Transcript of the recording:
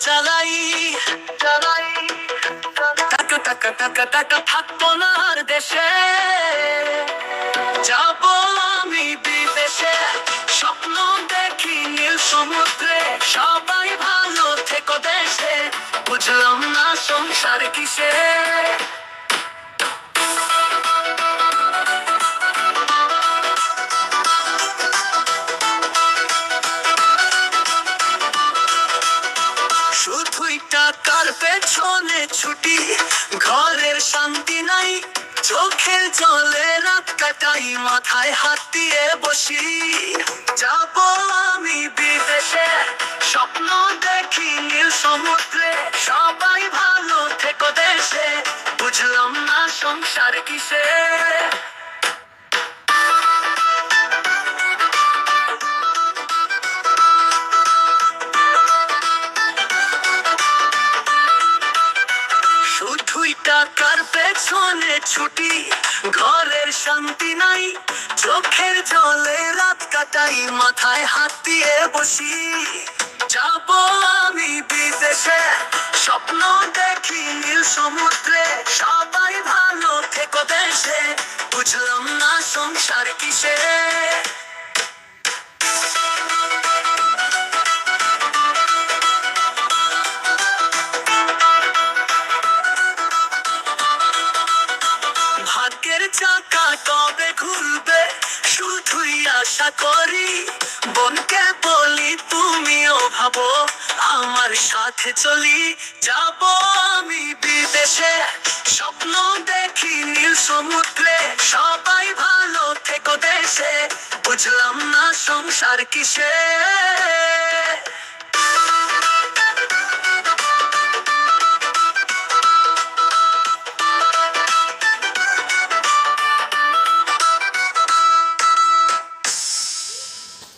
চালাই। চালাই টাকা টাকা টাকা টাকা থাকব না আর দেশে। যাব আমি বিদেশে। স্বপ্ন দেখি নীল সমুদ্রে। সবাই ভালো থেকো দেশে। বুঝলাম না সংসার কিসে। শুধুই টাকার পেছনে ছুটি, ঘরের শান্তি নাই চোখের জলে রাত কাটাই, মাথায় হাত দিয়ে বসি। যাব আমি বিদেশে, স্বপ্ন দেখি নীল সমুদ্রে, সবাই ভালো থেকো দেশে, বুঝলাম না সংসার কিসে। শুধুই টাকার পেছনে ছুটি, ঘরের শান্তি নাই, চোখের জলে রাত কাটাই, মাথায় হাত দিয়ে বসি। যাব আমি বিদেশে, স্বপ্ন দেখি নীল সমুদ্রে, সবাই ভালো থেকো দেশে, বুঝলাম না সংসার কিসে। চাকা কবে ঘুরবে? শুধুই আশা করি। বনকে বলি, তুমিও ভাবো, আমার সাথে চলি। যাব আমি বিদেশে। স্বপ্ন দেখি নীল সমুদ্রে। সবাই ভালো থেকো দেশে। বুঝলাম না সংসার কিসে।